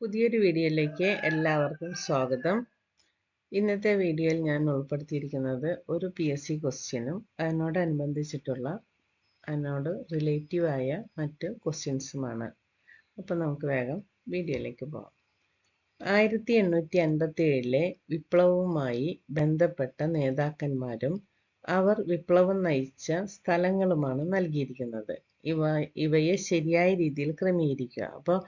പുതിയൊരു വീഡിയോയിലേക്ക് എല്ലാവർക്കും സ്വാഗതം. ഇന്നത്തെ വീഡിയോയിൽ ഞാൻ ഉൾപ്പെടുത്തിയിരിക്കുന്നത് ഒരു പി എസ് സി ക്വസ്റ്റ്യനും അതിനോടനുബന്ധിച്ചിട്ടുള്ള അതിനോട് റിലേറ്റീവായ മറ്റ് ക്വസ്റ്റ്യൻസുമാണ് അപ്പോൾ നമുക്ക് വേഗം വീഡിയോയിലേക്ക് പോകാം ആയിരത്തി എണ്ണൂറ്റി അൻപത്തി ഏഴിലെ വിപ്ലവവുമായി ബന്ധപ്പെട്ട നേതാക്കന്മാരും അവർ വിപ്ലവം നയിച്ച സ്ഥലങ്ങളുമാണ് നൽകിയിരിക്കുന്നത്. ഇവ ഇവയെ ശരിയായ രീതിയിൽ ക്രമീകരിക്കുക. അപ്പോൾ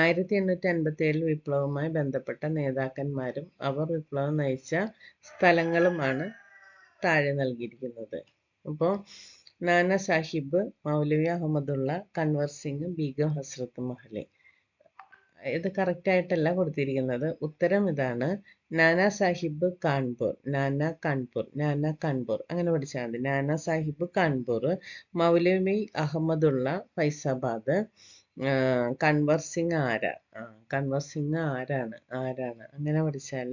ആയിരത്തി എണ്ണൂറ്റി അൻപത്തി ഏഴിൽ വിപ്ലവവുമായി ബന്ധപ്പെട്ട നേതാക്കന്മാരും അവർ വിപ്ലവം നയിച്ച സ്ഥലങ്ങളുമാണ് താഴെ നൽകിയിരിക്കുന്നത്. അപ്പോൾ നാന സാഹിബ് മൗലവി അഹമ്മദുള്ള കൻവർ സിംഗ് ബീഗം ഹസ്രത്ത് മഹലെ. ഇത് കറക്റ്റ് ആയിട്ടല്ല കൊടുത്തിരിക്കുന്നത്. ഉത്തരം ഇതാണ്. നാനാ സാഹിബ് കാൺപൂർ നാനാ കാൺപൂർ നാനാ കാൺപൂർ. അങ്ങനെ പഠിച്ചാൽ മതി. നാനാ സാഹിബ് കാൺപൂർ മൗലവി അഹമ്മദുള്ള ഫൈസാബാദ്. കൺവർ ആരാ? ആര കൺവർ ആരാണ്? ആരാണ്? അങ്ങനെ പഠിച്ചാൽ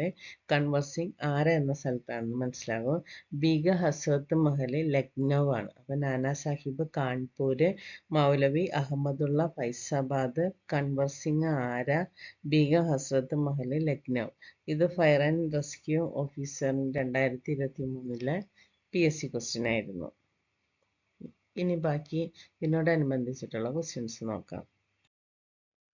കൺവർ ആരാ എന്ന സ്ഥലത്താണെന്ന് മനസ്സിലാകും. ബീഗ ഹസ്രത്ത് മഹൽ ലക്നൗ ആണ്. അപ്പം നാനാ സാഹിബ് കാൺപൂര് മൗലവി അഹമ്മദുള്ള ഫൈസാബാദ് കൺവർ ആരാ ആര? ബീഗ ഹസ്രത്ത് മഹൽ ലക്നൗ ഇത് ഫയർ ആൻഡ് റെസ്ക്യൂ ഓഫീസർ രണ്ടായിരത്തി ഇരുപത്തി മൂന്നിലെ പി എസ് സി ക്വസ്റ്റ്യൻ ആയിരുന്നു. ഇനി ബാക്കി ഇതിനോടനുബന്ധിച്ചിട്ടുള്ള ക്വസ്റ്റ്യൻസ് നോക്കാം.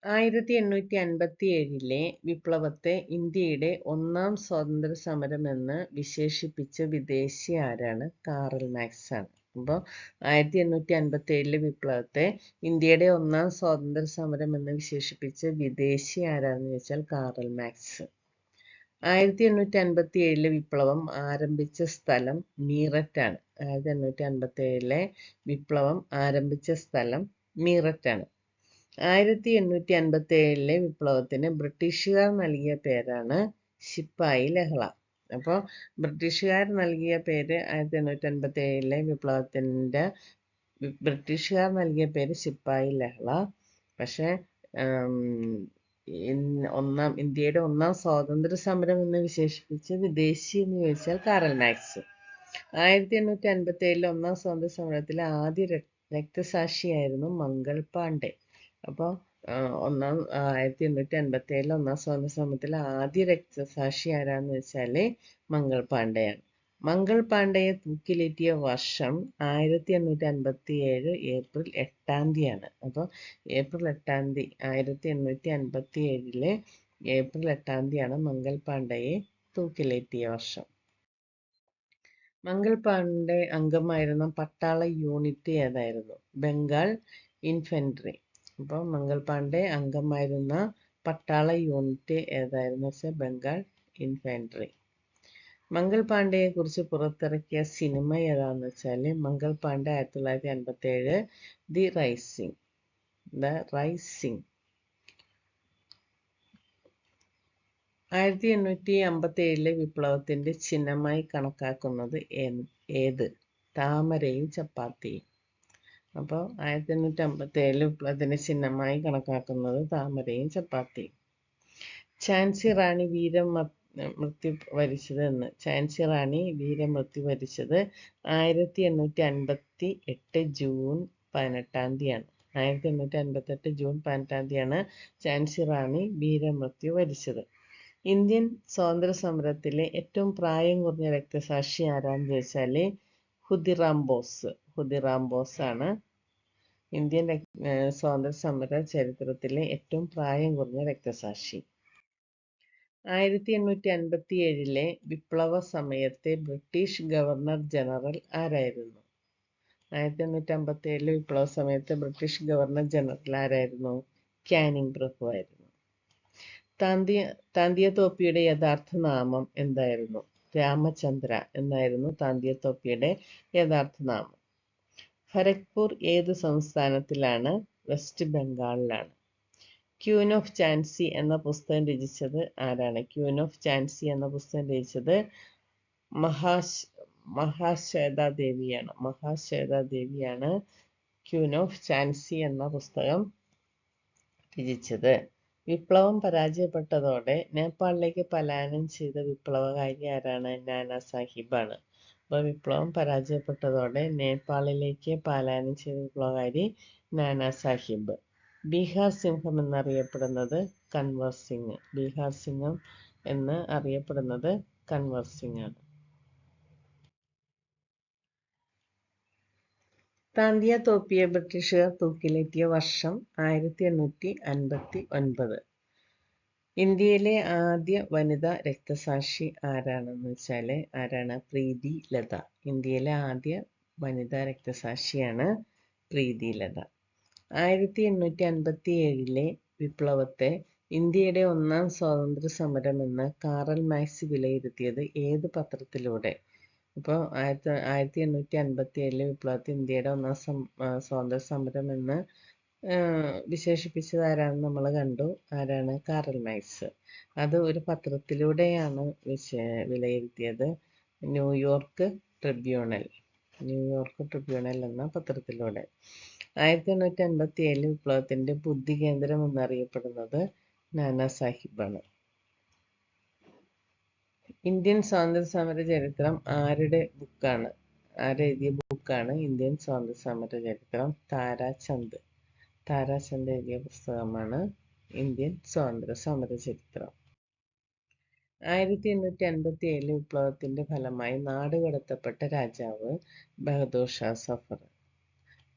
ആയിരത്തി എണ്ണൂറ്റി അൻപത്തി ഏഴിലെ വിപ്ലവത്തെ ഇന്ത്യയുടെ ഒന്നാം സ്വാതന്ത്ര്യ സമരം എന്ന് വിശേഷിപ്പിച്ച വിദേശി ആരാണ്? കാറൽ മാക്സ് ആണ്. അപ്പോൾ ആയിരത്തി എണ്ണൂറ്റി അൻപത്തി ഏഴിലെ വിപ്ലവത്തെ ഇന്ത്യയുടെ ഒന്നാം സ്വാതന്ത്ര്യ സമരം എന്ന് വിശേഷിപ്പിച്ച വിദേശി ആരാന്ന് ചോദിച്ചാൽ കാറൽ മാക്സ്. ആയിരത്തി എണ്ണൂറ്റി അൻപത്തി ഏഴിലെ വിപ്ലവം ആരംഭിച്ച സ്ഥലം മീററ്റാണ് ആയിരത്തി എണ്ണൂറ്റി അൻപത്തി ഏഴിലെ വിപ്ലവം ആരംഭിച്ച സ്ഥലം മീററ്റാണ് ആയിരത്തി എണ്ണൂറ്റി അൻപത്തി ഏഴിലെ വിപ്ലവത്തിന് ബ്രിട്ടീഷുകാർ നൽകിയ പേരാണ് ശിപ്പായി ലഹള. അപ്പോൾ ബ്രിട്ടീഷുകാർ നൽകിയ പേര് ആയിരത്തി എണ്ണൂറ്റി അൻപത്തി ഏഴിലെ വിപ്ലവത്തിന്റെ ബ്രിട്ടീഷുകാർ നൽകിയ പേര് ശിപ്പായി ലഹള. പക്ഷേ ഒന്നാം ഇന്ത്യയുടെ ഒന്നാം സ്വാതന്ത്ര്യ സമരം എന്ന് വിശേഷിപ്പിച്ച് വിദേശി എന്ന് ചോദിച്ചാൽ കാറൽ മാക്സ് ആയിരത്തി എണ്ണൂറ്റി അൻപത്തി ഏഴിലെ ഒന്നാം സ്വാതന്ത്ര്യ സമരത്തിലെ ആദ്യ രക്തസാക്ഷിയായിരുന്നു മംഗൾ പാണ്ഡെ. അപ്പോൾ ഒന്നാം ആയിരത്തി എണ്ണൂറ്റി അൻപത്തി ഏഴിൽ ഒന്നാം സ്വാതന്ത്ര്യ സമരത്തിൽ ആദ്യ രക്തസാക്ഷി ആരാന്ന് വെച്ചാൽ മംഗൾ പാണ്ഡെയാണ്. മംഗൾ പാണ്ഡെയെ തൂക്കിലേറ്റിയ വർഷം ആയിരത്തി എണ്ണൂറ്റി അൻപത്തി ഏഴ് ഏപ്രിൽ എട്ടാം തീയതിയാണ്. അപ്പോൾ ഏപ്രിൽ എട്ടാം തീയതി ആയിരത്തി എണ്ണൂറ്റി അൻപത്തി ഏഴിലെ ഏപ്രിൽ എട്ടാം തീയതിയാണ് മംഗൾ പാണ്ഡെയെ തൂക്കിലേറ്റിയ വർഷം. മംഗൾ പാണ്ഡെ അംഗമായിരുന്ന പട്ടാള യൂണിറ്റ് ഏതായിരുന്നു? ബംഗാൾ ഇൻഫൻട്രി. അപ്പോൾ മംഗൾ പാണ്ഡെ അംഗമായിരുന്ന പട്ടാള യൂണിറ്റ് ഏതായിരുന്നു വെച്ചാൽ ബംഗാൾ ഇൻഫൻട്രി. മംഗൾ പാണ്ഡെയെ കുറിച്ച് പുറത്തിറക്കിയ സിനിമ ഏതാണെന്ന് വെച്ചാൽ മംഗൾ പാണ്ഡെ ആയിരത്തി തൊള്ളായിരത്തി അൻപത്തി ഏഴ് ദി റൈസിംഗ് ദ റൈസിംഗ് ആയിരത്തി എണ്ണൂറ്റി അമ്പത്തി ഏഴിലെ വിപ്ലവത്തിന്റെ ചിഹ്നമായി കണക്കാക്കുന്നത് ഏത്? താമരയും ചപ്പാത്തിയും. അപ്പോൾ ആയിരത്തി എണ്ണൂറ്റി അമ്പത്തി ഏഴിൽ വിപ്ലവത്തിന്റെ ചിഹ്നമായി കണക്കാക്കുന്നത് താമരയും ചപ്പാത്തിയും. ഝാൻസി റാണി വീരം മൃത്യു വരിച്ചത് എന്ന്. ഝാൻസി റാണി വീരമൃത്യു വരിച്ചത് ആയിരത്തി എണ്ണൂറ്റി അൻപത്തി എട്ട് ജൂൺ പതിനെട്ടാം തീയതിയാണ്. ആയിരത്തി എണ്ണൂറ്റി അൻപത്തി എട്ട് ജൂൺ പതിനെട്ടാം തീയതിയാണ് ഝാൻസി റാണി വീരമൃത്യു വരിച്ചത്. ഇന്ത്യൻ സ്വാതന്ത്ര്യ സമരത്തിലെ ഏറ്റവും പ്രായം കുറഞ്ഞ രക്തസാക്ഷി ആരാന്ന് ചോദിച്ചാൽ ഹുദിറാം ബോസ്. ബോസ് ആണ് ഇന്ത്യൻ സ്വാതന്ത്ര്യ സമര ചരിത്രത്തിലെ ഏറ്റവും പ്രായം കുറഞ്ഞ രക്തസാക്ഷി. ആയിരത്തി എണ്ണൂറ്റി അൻപത്തി ഏഴിലെ വിപ്ലവ സമയത്തെ ബ്രിട്ടീഷ് ഗവർണർ ജനറൽ ആരായിരുന്നു? ആയിരത്തി എണ്ണൂറ്റി അമ്പത്തി ഏഴിലെ വിപ്ലവ സമയത്തെ ബ്രിട്ടീഷ് ഗവർണർ ജനറൽ ആരായിരുന്നു? ക്യാനിങ് പ്രഭു ആയിരുന്നു. താന്തിയ താന്തിയ തോപ്പിയുടെ യഥാർത്ഥ നാമം എന്തായിരുന്നു? രാമചന്ദ്ര എന്നായിരുന്നു താന്തിയ തോപ്പിയുടെ യഥാർത്ഥ നാമം. ഖരഗ്പൂർ ഏത് സംസ്ഥാനത്തിലാണ്? വെസ്റ്റ് ബംഗാളിലാണ് ക്യൂൻ ഓഫ് ചാൻസി എന്ന പുസ്തകം രചിച്ചത് ആരാണ്? ക്യൂൻ ഓഫ് ചാൻസി എന്ന പുസ്തകം രചിച്ചത് മഹാശ് മഹാശ്വേതാ ദേവിയാണ് മഹാശ്വേതാ ദേവിയാണ് ക്യൂൻ ഓഫ് ചാൻസി എന്ന പുസ്തകം രചിച്ചത്. വിപ്ലവം പരാജയപ്പെട്ടതോടെ നേപ്പാളിലേക്ക് പലായനം ചെയ്ത വിപ്ലവകാരി ആരാണ്? നാനാ സാഹിബാണ് വിപ്ലവം പരാജയപ്പെട്ടതോടെ നേപ്പാളിലേക്ക് പലായനം ചെയ്ത വിപ്ലവകാരി നാനാ സാഹിബ്. ബീഹാർ സിംഹം എന്നറിയപ്പെടുന്നത് കൻവർ സിംഗ്. ബീഹാർ സിംഹം എന്ന് അറിയപ്പെടുന്നത് കൻവർ സിംഗ് ആണ്. താന്തിയ തോപ്പിയെ ബ്രിട്ടീഷുകാർ തൂക്കിലേറ്റിയ വർഷം ആയിരത്തി എണ്ണൂറ്റി അൻപത്തി ഒൻപത്. ഇന്ത്യയിലെ ആദ്യ വനിതാ രക്തസാക്ഷി ആരാണെന്ന് വെച്ചാൽ ആരാണ്? പ്രീതി ലത. ഇന്ത്യയിലെ ആദ്യ വനിതാ രക്തസാക്ഷിയാണ് പ്രീതി ലത. ആയിരത്തി എണ്ണൂറ്റി അൻപത്തി ഏഴിലെ വിപ്ലവത്തെ ഇന്ത്യയുടെ ഒന്നാം സ്വാതന്ത്ര്യ സമരമെന്ന് കാറൽ മാക്സ് വിലയിരുത്തിയത് ഏത് പത്രത്തിലൂടെ? ഇപ്പോൾ ആയിരത്തി ആയിരത്തി എണ്ണൂറ്റി അൻപത്തി ഏഴിലെ വിപ്ലവത്തെ ഇന്ത്യയുടെ ഒന്നാം സ്വാതന്ത്ര്യ സമരം എന്ന് വിശേഷിപ്പിച്ചത് ആരാണെന്ന് നമ്മൾ കണ്ടു? ആരാണ്? Karl Marx. അത് ഒരു പത്രത്തിലൂടെയാണ് വിശ വിലയിരുത്തിയത്. New York tribunal. ന്യൂയോർക്ക് ട്രിബ്യൂണൽ എന്ന പത്രത്തിലൂടെ. ആയിരത്തി എണ്ണൂറ്റി അൻപത്തി ഏഴിൽ വിപ്ലവത്തിന്റെ ബുദ്ധി കേന്ദ്രം എന്നറിയപ്പെടുന്നത് നാനാ സാഹിബാണ്. ഇന്ത്യൻ സ്വാതന്ത്ര്യ സമര ചരിത്രം ആരുടെ ബുക്കാണ്? ആരെഴുതിയ ബുക്കാണ് ഇന്ത്യൻ സ്വാതന്ത്ര്യ സമര ചരിത്രം? താരാചന്ദ്. താരാചന്ദ് എഴുതിയ പുസ്തകമാണ് ഇന്ത്യൻ സ്വാതന്ത്ര്യ സമര ചരിത്രം. ആയിരത്തി എണ്ണൂറ്റി അൻപത്തി ഏഴിലെ വിപ്ലവത്തിന്റെ ഫലമായി നാട് കടത്തപ്പെട്ട രാജാവ് ബഹദൂർ ഷാ സഫർ.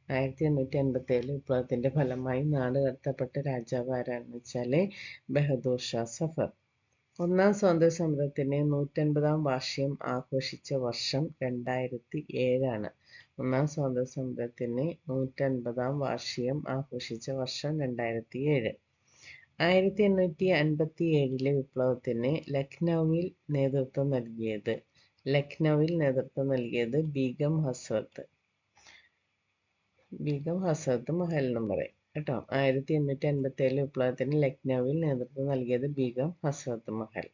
ആയിരത്തി എണ്ണൂറ്റി അൻപത്തി ഏഴിലെ വിപ്ലവത്തിന്റെ ഫലമായി നാട് കടത്തപ്പെട്ട രാജാവ് ആരാണെന്ന് വെച്ചാൽ ബഹദൂർ ഷാ സഫർ. ഒന്നാം സ്വാതന്ത്ര്യ സമരത്തിന് നൂറ്റൻപതാം വാർഷികം ആഘോഷിച്ച വർഷം രണ്ടായിരത്തി ഏഴാണ് ഒന്നാം സ്വാതന്ത്ര്യ സമരത്തിന് നൂറ്റൻപതാം വാർഷികം ആഘോഷിച്ച വർഷം രണ്ടായിരത്തി ഏഴ് ആയിരത്തി എണ്ണൂറ്റി അൻപത്തി ഏഴിലെ വിപ്ലവത്തിന് ലക്നൌവിൽ നേതൃത്വം നൽകിയത് ലക്നൌവിൽ നേതൃത്വം നൽകിയത് ബീഗം ഹസ്രത്ത്. ബീഗം ഹസ്രത്ത് മഹൽ എന്നും പറയും കേട്ടോ? ആയിരത്തി എണ്ണൂറ്റി അൻപത്തി ഏഴിലെ വിപ്ലവത്തിന് ലക്നൌവിൽ നേതൃത്വം നൽകിയത് ബീഗം ഹസ്രത്ത് മഹൽ.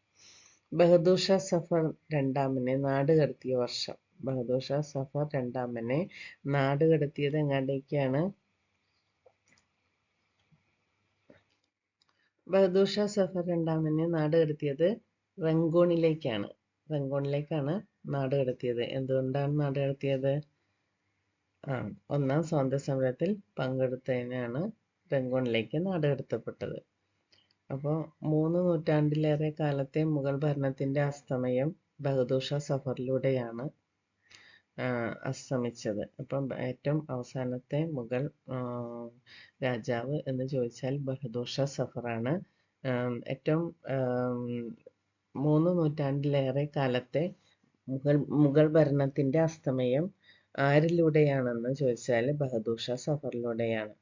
ബഹദൂർ ഷാ സഫർ രണ്ടാമനെ നാട് കടത്തിയ വർഷം. ബഹദൂർ ഷാ സഫർ രണ്ടാമനെ നാട് കടത്തിയത് എങ്ങാണ്ടേക്കാണ്? ബഹദൂർ ഷാ സഫർ രണ്ടാമനെ നാട് കടത്തിയത് റംഗൂണിലേക്കാണ്. റംഗൂണിലേക്കാണ് നാട് കടത്തിയത്. എന്തുകൊണ്ടാണ് നാട് കടത്തിയത്? ആ ഒന്നാം സ്വാതന്ത്ര്യ സമരത്തിൽ പങ്കെടുത്തതിനാണ് റംഗൂണിലേക്ക് നാട് കടത്തപ്പെട്ടത്. അപ്പോൾ മൂന്ന് നൂറ്റാണ്ടിലേറെ കാലത്തെ മുഗൾ ഭരണത്തിന്റെ അസ്തമയം ബഹദൂർ ഷാ സഫറിലൂടെയാണ്. അസ്തമിച്ചത്. അപ്പം ഏറ്റവും അവസാനത്തെ മുഗൾ രാജാവ് എന്ന് ചോദിച്ചാൽ ബഹദൂർ ഷാ സഫറാണ് ഏറ്റവും മൂന്ന് നൂറ്റാണ്ടിലേറെ കാലത്തെ മുഗൾ മുഗൾ ഭരണത്തിന്റെ അസ്തമയം ആരിലൂടെയാണെന്ന് ചോദിച്ചാൽ ബഹദൂർ ഷാ സഫറിലൂടെയാണ്.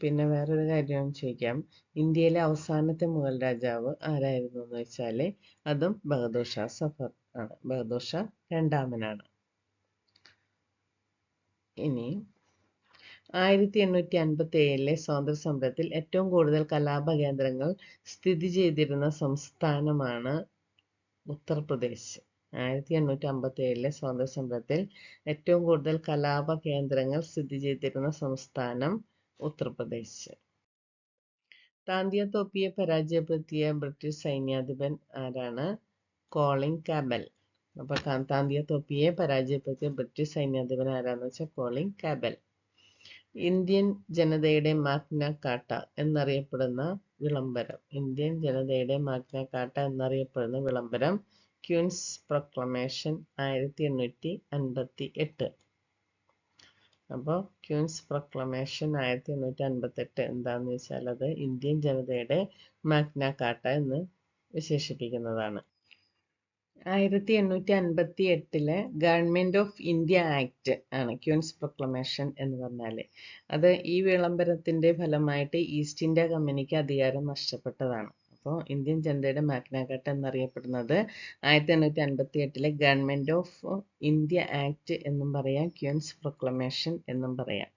പിന്നെ വേറൊരു കാര്യം ചോദിക്കാം. ഇന്ത്യയിലെ അവസാനത്തെ മുഗൾ രാജാവ് ആരായിരുന്നു എന്ന് വെച്ചാൽ അതും ബഹദൂർ ഷാ സഫർ ആണ്. ബഹദൂർ ഷാ രണ്ടാമനാണ്. ഇനി ആയിരത്തി എണ്ണൂറ്റി അൻപത്തി ഏഴിലെ സ്വാതന്ത്ര്യ സമരത്തിൽ ഏറ്റവും കൂടുതൽ കലാപ കേന്ദ്രങ്ങൾ സ്ഥിതി ചെയ്തിരുന്ന സംസ്ഥാനമാണ് ഉത്തർപ്രദേശ്. ആയിരത്തി എണ്ണൂറ്റി അമ്പത്തി ഏഴിലെ സ്വാതന്ത്ര്യ സമരത്തിൽ ഏറ്റവും കൂടുതൽ കലാപ കേന്ദ്രങ്ങൾ സ്ഥിതി ചെയ്തിരുന്ന സംസ്ഥാനം ഉത്തർപ്രദേശ്. താന്തിയ തോപ്പിയെ പരാജയപ്പെടുത്തിയ ബ്രിട്ടീഷ് സൈന്യാധിപൻ ആരാണ്? Colin Campbell. അപ്പൊ താന്തിയ തോപ്പിയെ പരാജയപ്പെടുത്തിയ ബ്രിട്ടീഷ് സൈന്യാധിപൻ ആരാന്ന് വെച്ചാൽ കോളിംഗ് കാബൽ. ഇന്ത്യൻ ജനതയുടെ മാഗ്ന കാട്ട എന്നറിയപ്പെടുന്ന വിളംബരം. ഇന്ത്യൻ ജനതയുടെ മാഗ്ന കാട്ട എന്നറിയപ്പെടുന്ന വിളംബരം ക്യൂൻസ് പ്രൊക്ലമേഷൻ ആയിരത്തി എണ്ണൂറ്റി അൻപത്തി എട്ട്. അപ്പോൾ ക്യൂൻസ് പ്രൊക്ലമേഷൻ ആയിരത്തി എണ്ണൂറ്റി അൻപത്തെട്ട് എന്താന്ന് വെച്ചാൽ അത് ഇന്ത്യൻ ജനതയുടെ മാഗ്ന കാട്ട എന്ന് വിശേഷിപ്പിക്കുന്നതാണ്. ആയിരത്തി എണ്ണൂറ്റി അൻപത്തി എട്ടിലെ ഗവൺമെന്റ് ഓഫ് ഇന്ത്യ ആക്ട് ആണ് ക്യൂൻസ് പ്രൊക്ലമേഷൻ എന്ന് പറഞ്ഞാൽ അത് ഈ വിളംബരത്തിന്റെ ഫലമായിട്ട് ഈസ്റ്റ് ഇന്ത്യ കമ്പനിക്ക് അധികാരം നഷ്ടപ്പെട്ടതാണ്. അപ്പോൾ ഇന്ത്യൻ ജനതയുടെ മാഗ്നാകാട്ട എന്നറിയപ്പെടുന്നത് ആയിരത്തി എണ്ണൂറ്റി അൻപത്തി എട്ടിലെ ഗവൺമെന്റ് ഓഫ് ഇന്ത്യ ആക്ട് എന്നും പറയാം ക്യൂൻസ് പ്രൊക്ലമേഷൻ എന്നും പറയാം.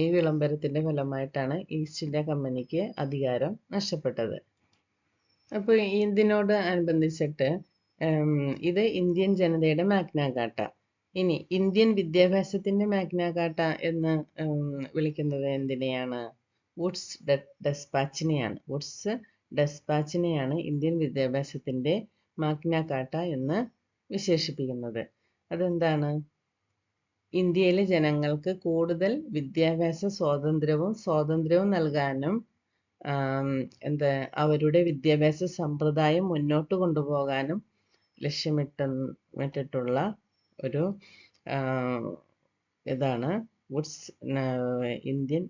ഈ വിളംബരത്തിന്റെ ഫലമായിട്ടാണ് ഈസ്റ്റ് ഇന്ത്യ കമ്പനിക്ക് അധികാരം നഷ്ടപ്പെട്ടത്. അപ്പോൾ ഇതിനോട് അനുബന്ധിച്ചിട്ട് ഇത് ഇന്ത്യൻ ജനതയുടെ മാഗ്നാകാട്ട ഇനി ഇന്ത്യൻ വിദ്യാഭ്യാസത്തിന്റെ മാഗ്നാകാട്ട എന്ന് വിളിക്കുന്നത് എന്തിനെയാണ്? വുഡ്സ് ഡെസ്പാച്ചിനെയാണ്. വുഡ്സ് ഡെസ്പാച്ചിനെയാണ് ഇന്ത്യൻ വിദ്യാഭ്യാസത്തിന്റെ മാഗ്നാകാട്ട എന്ന് വിശേഷിപ്പിക്കുന്നത്. അതെന്താണ്? ഇന്ത്യയിലെ ജനങ്ങൾക്ക് കൂടുതൽ വിദ്യാഭ്യാസ സ്വാതന്ത്ര്യവും സ്വാതന്ത്ര്യവും നൽകാനും എന്താ അവരുടെ വിദ്യാഭ്യാസ സമ്പ്രദായം മുന്നോട്ട് കൊണ്ടുപോകാനും ലക്ഷ്യമിട്ട മിട്ടിട്ടുള്ള ഒരു ഇതാണ് വുഡ്സ് ഇന്ത്യൻ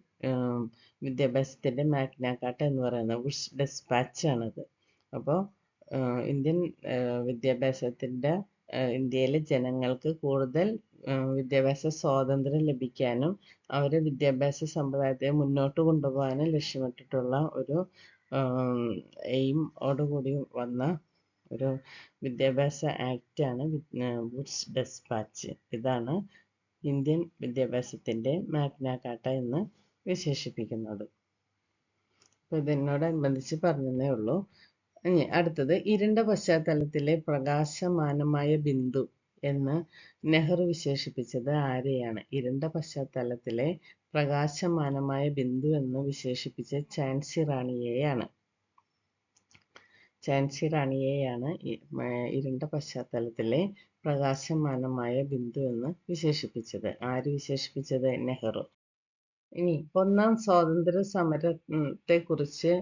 വിദ്യാഭ്യാസത്തിന്റെ മാഗ്ന കാർട്ട എന്ന് പറയുന്നത് വിഷ് ഡെസ്പാച്ചാണത് അപ്പോൾ ഇന്ത്യൻ വിദ്യാഭ്യാസത്തിന്റെ ഇന്ത്യയിലെ ജനങ്ങൾക്ക് കൂടുതൽ വിദ്യാഭ്യാസ സ്വാതന്ത്ര്യം ലഭിക്കാനും അവരെ വിദ്യാഭ്യാസ സമ്പ്രദായത്തെ മുന്നോട്ട് കൊണ്ടുപോകാനും ലക്ഷ്യമിട്ടിട്ടുള്ള ഒരു എയിം ഓടുകൂടി വന്ന ഒരു വിദ്യാഭ്യാസ ആക്റ്റാണ് വുഡ്സ് ഡെസ്പാച്ച്. ഇതാണ് ഇന്ത്യൻ വിദ്യാഭ്യാസത്തിന്റെ മാഗ്ന കാർട്ട എന്ന് വിശേഷിപ്പിക്കുന്നത്. അപ്പോൾ ഇതിനോടനുബന്ധിച്ച് പറഞ്ഞതേ ഉള്ളൂ. ഇനി അടുത്തത് ഇരുണ്ട പശ്ചാത്തലത്തിലെ പ്രകാശമാനമായ ബിന്ദു എന്ന് നെഹ്റു വിശേഷിപ്പിച്ചത് ആരെയാണ്? ഇരുണ്ട പശ്ചാത്തലത്തിലെ പ്രകാശമാനമായ ബിന്ദു എന്ന് വിശേഷിപ്പിച്ച ചാൻസി റാണിയെയാണ്. ചാൻസി റാണിയെയാണ് ഇരുണ്ട പശ്ചാത്തലത്തിലെ പ്രകാശമാനമായ ബിന്ദു എന്ന് വിശേഷിപ്പിച്ചത്. ആര് വിശേഷിപ്പിച്ചത്? നെഹ്റു. ഇനി ഒന്നാം സ്വാതന്ത്ര്യ സമരത്തെ കുറിച്ച്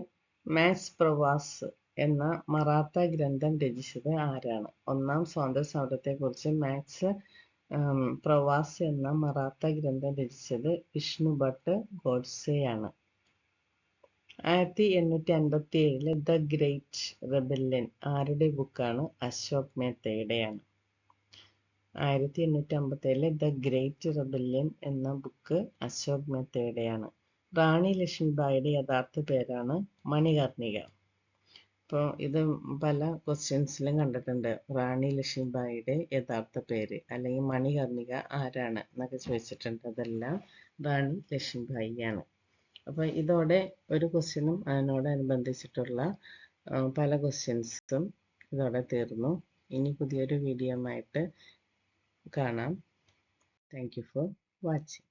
മാക്സ് പ്രവാസ് എന്ന മറാത്ത ഗ്രന്ഥം രചിച്ചത് ആരാണ്? ഒന്നാം സ്വാതന്ത്ര്യ സമരത്തെ കുറിച്ച് മാക്സ് പ്രവാസ് എന്ന മറാത്ത ഗ്രന്ഥം രചിച്ചത് വിഷ്ണു ഭട്ട് ഗോഡ്സെയാണ്. ആയിരത്തി എണ്ണൂറ്റി അൻപത്തി ഏഴിലെ ദ ഗ്രേറ്റ് റെബല്യൻ ആരുടെ ബുക്കാണ്? അശോക് മേത്തയുടെയാണ്. ആയിരത്തി എണ്ണൂറ്റി അമ്പത്തി ഏഴിലെ ദ ഗ്രേറ്റ് റെബല്യൻ എന്ന ബുക്ക് അശോക് മെത്തേഡയാണ് റാണി ലക്ഷ്മിബായിയുടെ യഥാർത്ഥ പേരാണ് മണികർണിക. ഇപ്പോൾ ഇത് പല ക്വസ്റ്റ്യൻസിലും കണ്ടിട്ടുണ്ട്. റാണി ലക്ഷ്മിബായിയുടെ യഥാർത്ഥ പേര് അല്ലെങ്കിൽ മണികർണിക ആരാണ് എന്നൊക്കെ ചോദിച്ചിട്ടുണ്ട്. അതെല്ലാം റാണി ലക്ഷ്മിബായിയാണ്. അപ്പോൾ ഇതോടെ ഒരു ക്വസ്റ്റ്യനും അതിനോടനുബന്ധിച്ചിട്ടുള്ള പല ക്വസ്റ്റ്യൻസും ഇതോടെ തീർന്നു. ഇനി പുതിയൊരു വീഡിയോ ആയിട്ട് കാണാം താങ്ക് യു ഫോർ വാച്ചിങ്